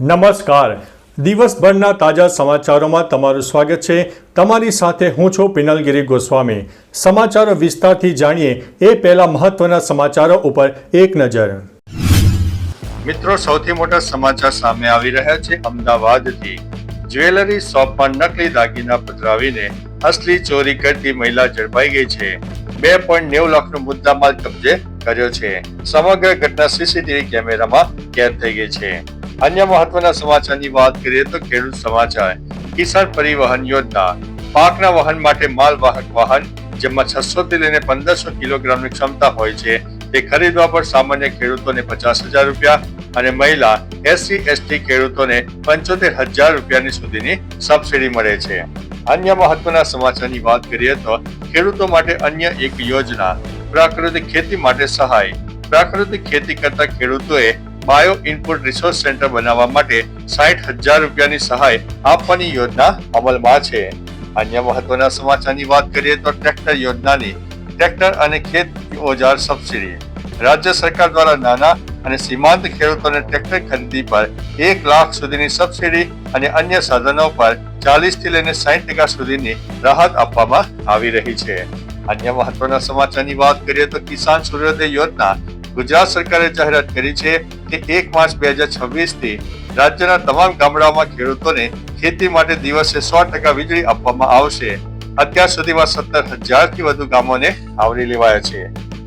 નમસ્કાર. દિવસભરના તાજા સમાચારોમાં તમારું સ્વાગત છે. તમારી સાથે હું છું પિનલગીરી ગોસ્વામી. સમાચારો વિસ્તારથી જાણીએ એ પહેલા મહત્વના સમાચારો ઉપર એક નજર. મિત્રો, સૌથી મોટા સમાચાર સામે આવી રહ્યા છે અમદાવાદથી. જ્વેલરી શોપમાં નકલી દાગીના પધરાવીને અસલી ચોરી કરતી મહિલા ઝડપાઈ ગઈ છે. બે પોઈન્ટ નેવું લાખનો મુદ્દામાલ કબજે કર્યો છે. સમગ્ર ઘટના સીસીટીવી કેમેરામાં કેદ થઈ ગઈ છે. અન્ય મહત્વના સમાચારની વાત કરીએ તો ખેડૂત સમાચાર. કિસાન પરિવહન યોજના. પાકના વહન માટે માલવાહક વાહન, જેમાં છસો થી લઈને પંદરસો કિલોગ્રામની ક્ષમતા હોય છે, તે ખરીદવા પર સામાન્ય ખેડૂતોને પચાસ હજાર રૂપિયા અને મહિલા એસસી એસટી ખેડૂતોને પંચોતેર હજાર રૂપિયાની સુધીની સબસિડી મળે છે. અન્ય મહત્વના સમાચારની વાત કરીએ તો ખેડૂતો માટે અન્ય એક યોજના, પ્રાકૃતિક ખેતી માટે સહાય. પ્રાકૃતિક ખેતી કરતા ખેડૂતોએ બાયો ઇનપુટ રિસોર્સ સેન્ટર બનાવવા માટે સાઠ હજાર રૂપિયાની સહાય આપવાની યોજના અમલમાં છે. અન્ય મહત્વના સમાચારની વાત કરીએ તો ટ્રેક્ટર યોજનાની. ટ્રેક્ટર અને ખેત ઓજાર સબસિડી. રાજ્ય સરકાર દ્વારા નાના અને સીમાંત ખેડૂતોને ટ્રેક્ટર ખરીદી પર એક લાખ સુધીની સબસિડી અને અન્ય સાધનો પર ચાલીસથી લઈને સાઠ ટકા સુધીની રાહત આપવામાં આવી રહી છે. અન્ય મહત્વના સમાચારની વાત કરીએ તો કિસાન સૂર્યોદય યોજના. ગુજરાત સરકારે જાહેરાત કરી છે કે એક માર્ચ બે હજાર છવ્વીસથી રાજ્યના તમામ ગામડાઓમાં ખેડૂતોને ખેતી માટે દિવસે સો ટકા વીજળી આપવામાં આવશે. અત્યાર સુધીમાં સત્તર હજારથી વધુ ગામોને આવરી લેવાયા છે.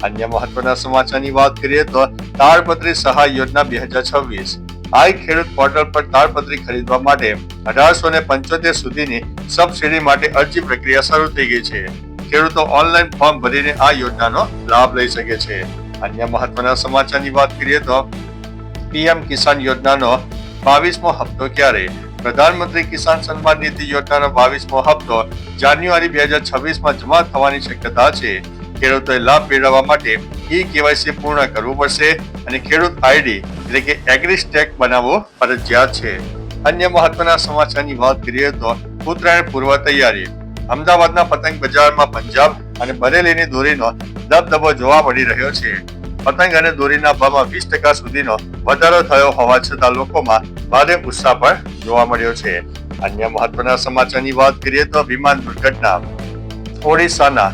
અન્ય મહત્વના સમાચારની વાત કરીએ તો તાળપત્રી સહાય યોજના બે હજાર છવ્વીસ. આઈ ખેડૂત પોર્ટલ પર તાળપત્રી ખરીદવા માટે અઢારસો ને પંચોતેર સુધીની સબસિડી માટે અરજી પ્રક્રિયા શરૂ થઈ ગઈ છે. ખેડૂતો ઓનલાઈન ફોર્મ ભરીને આ યોજનાનો લાભ લઈ શકે છે. અન્ય મહત્વના સમાચારની વાત કરીએ તો પીએમ કિસાન યોજનાનો બાવીસમો હપ્તો ક્યારે? પ્રધાનમંત્રી કિસાન સન્માન નિધિ યોજનાનો બાવીસમો હપ્તો જાન્યુઆરી બે હજાર છવ્વીસમાં જમા થવાની શક્યતા છે. ખેડૂતોએ લાભ મેળવવા માટે ઈ કેવાયસી પૂર્ણ કરવું પડશે અને ખેડૂત આઈડી એટલે કે એગ્રીસ્ટેક બનાવવો ફરજિયાત છે. અન્ય મહત્વના સમાચારની વાત કરીએ તો ઉત્તરાયણ પૂર્વ તૈયારી. અમદાવાદના પતંગ બજારમાં પંજાબ અને બરેલીની દોરીનો દબદબો જોવા મળી રહ્યો છે. પતંગ અને દોરીના ભાવમાં વીસ ટકા સુધીનો વધારો થયો હોવા છતાં લોકોમાં ભારે ઉત્સાહ પણ જોવા મળ્યો છે. અન્ય મહત્વના સમાચારની વાત કરીએ તો વિમાન દુર્ઘટના. ઓડિશાના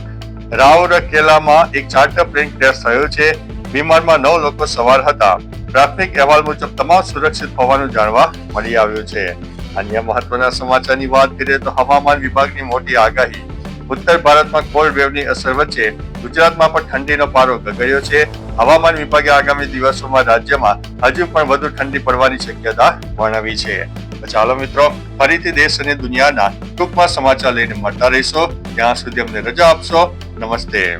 રાઉરકેલામાં એક ચાર્ટર પ્લેન ક્રેશ થયો છે. વિમાનમાં નવ લોકો સવાર હતા. પ્રાથમિક અહેવાલ મુજબ તમામ સુરક્ષિત હોવાનું જાણવા મળી આવ્યું છે. અન્ય મહત્વના સમાચારની વાત કરીએ તો હવામાન વિભાગની મોટી આગાહી. ઉત્તર ભારતમાં કોલ્ડ વેવની અસર વચ્ચે ગુજરાતમાં પણ ઠંડીનો પારો ગગડ્યો છે. હવામાન વિભાગે આગામી દિવસોમાં રાજ્યમાં હજુ પણ વધુ ઠંડી પડવાની શક્યતા વર્ણવી છે. ચાલો મિત્રો, ફરીથી દેશ અને દુનિયાના ટૂંકમાં સમાચાર લઈને મળતા રહીશો. ત્યાં સુધી અમને રજા આપશો. નમસ્તે.